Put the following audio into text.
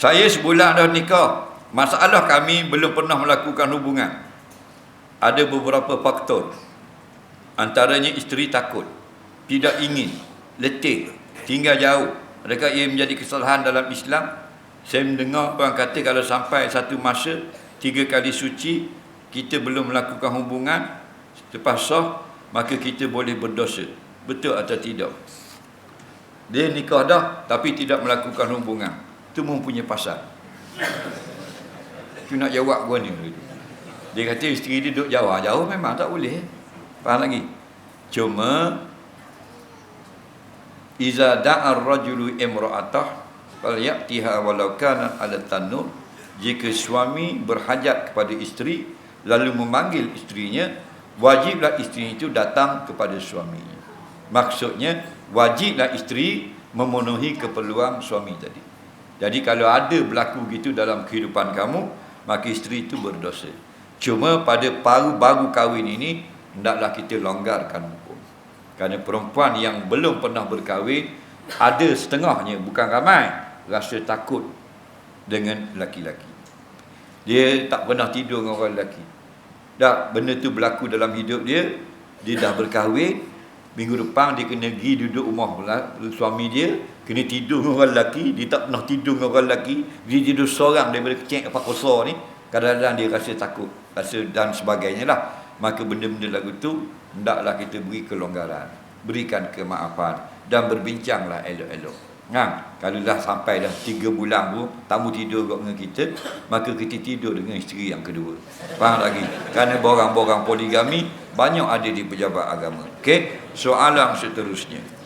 Saya sebulan dah nikah. Masalah kami belum pernah melakukan hubungan. Ada beberapa faktor. Antaranya isteri takut. Tidak ingin. Letih. Tinggal jauh. Adakah ia menjadi kesalahan dalam Islam? Saya mendengar orang kata kalau sampai satu masa tiga kali suci kita belum melakukan hubungan lepas sah maka kita boleh berdosa. Betul atau tidak? Dia nikah dah tapi tidak melakukan hubungan. Itu mempunyai pasal. Itu nak jawab gua ni. Dia kata isteri dia duduk jauh. Jauh memang tak boleh. Faham lagi? Cuma Iza da'ar rajulu imra'atah falyatiha walau kana ala tanur jika suami berhajat kepada isteri lalu memanggil isterinya wajiblah isteri itu datang kepada suaminya maksudnya wajiblah isteri memenuhi keperluan suami tadi jadi kalau ada berlaku gitu dalam kehidupan kamu maka isteri itu berdosa cuma pada baru baru kahwin ini hendaklah kita longgarkan hukum kerana perempuan yang belum pernah berkahwin ada setengahnya bukan ramai rasa takut dengan laki-laki. Dia tak pernah tidur dengan orang lelaki. Dah benda tu berlaku dalam hidup dia, dia dah berkahwin, minggu depan dia kena pergi duduk rumah suami dia, kena tidur dengan orang lelaki, dia tak pernah tidur dengan orang lelaki, dia tidur seorang daripada kecil apa kosa ni, kadang-kadang dia rasa takut, rasa dan sebagainya lah. Maka benda-benda lagu tu hendaklah kita beri kelonggaran berikan kemaafan dan berbincanglah elok-elok Ha, kalau dah sampai dah 3 bulan pun tamu tidur dengan kita, maka kita tidur dengan isteri yang kedua. Faham lagi? Kerana borang-borang poligami banyak ada di pejabat agama. Okey, soalan seterusnya.